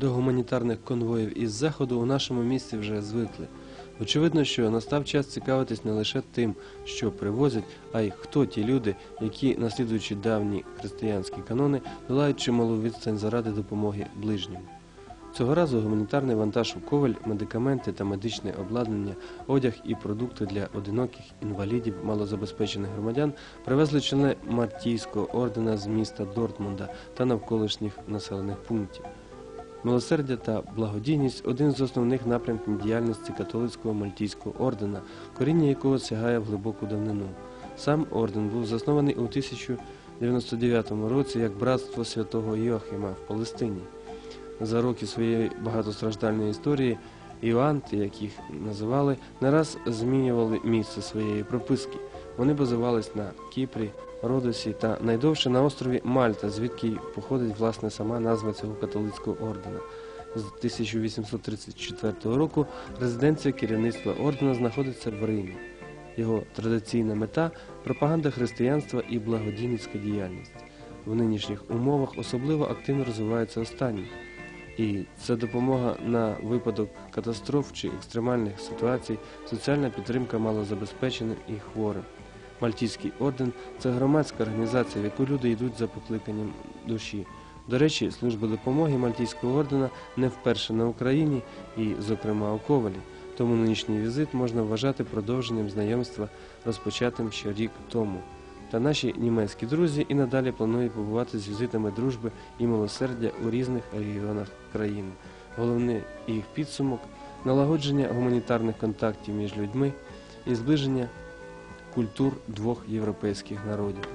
До гуманітарних конвоїв із заходу у нашому місті вже звикли. Очевидно, що настав час цікавитись не лише тим, що привозять, а й хто ті люди, які, наслідуючи давні християнські канони, долають чималу відстань заради допомоги ближнім. Цього разу гуманітарний вантаж у Коваль, медикаменти та медичне обладнання, одяг і продукти для одиноких інвалідів, малозабезпечених громадян привезли члени Мартійського ордена з міста Дортмунда та навколишніх населених пунктів. Милосердя та благодійність один з основних напрямків діяльності католицького мальтійського ордена, коріння якого сягає в глибоку давнину. Сам орден був заснований у 1099 році як братство святого Йохима в Палестині. За роки своєї багатостраждальної історії Іоанти, їх називали, не раз змінювали місце своєї прописки. Вони базувались на Кіпрі, Родосі та найдовше на острові Мальта, звідки походить власне сама назва цього католицького ордена. З 1834 року резиденція керівництва ордена знаходиться в Римі. Його традиційна мета пропаганда християнства і благодійницька діяльність. В нинішніх умовах особливо активно розвивається останні. І це допомога на випадок катастроф чи екстремальних ситуацій, соціальна підтримка малозабезпеченим і хворим. Мальтійський орден це громадська організація, в яку люди йдуть за покликанням душі. До речі, служба допомоги Мальтійського ордена не вперше на Україні і, зокрема, у Ковалі. Тому нинішній візит можна вважати продовженням знайомства, розпочатим ще рік тому. Та наші німецькі друзі і надалі планують побувати з візитами дружби і милосердя у різних регіонах країни. Головний їх підсумок налагодження гуманітарних контактів між людьми і зближення культур двох європейських народів.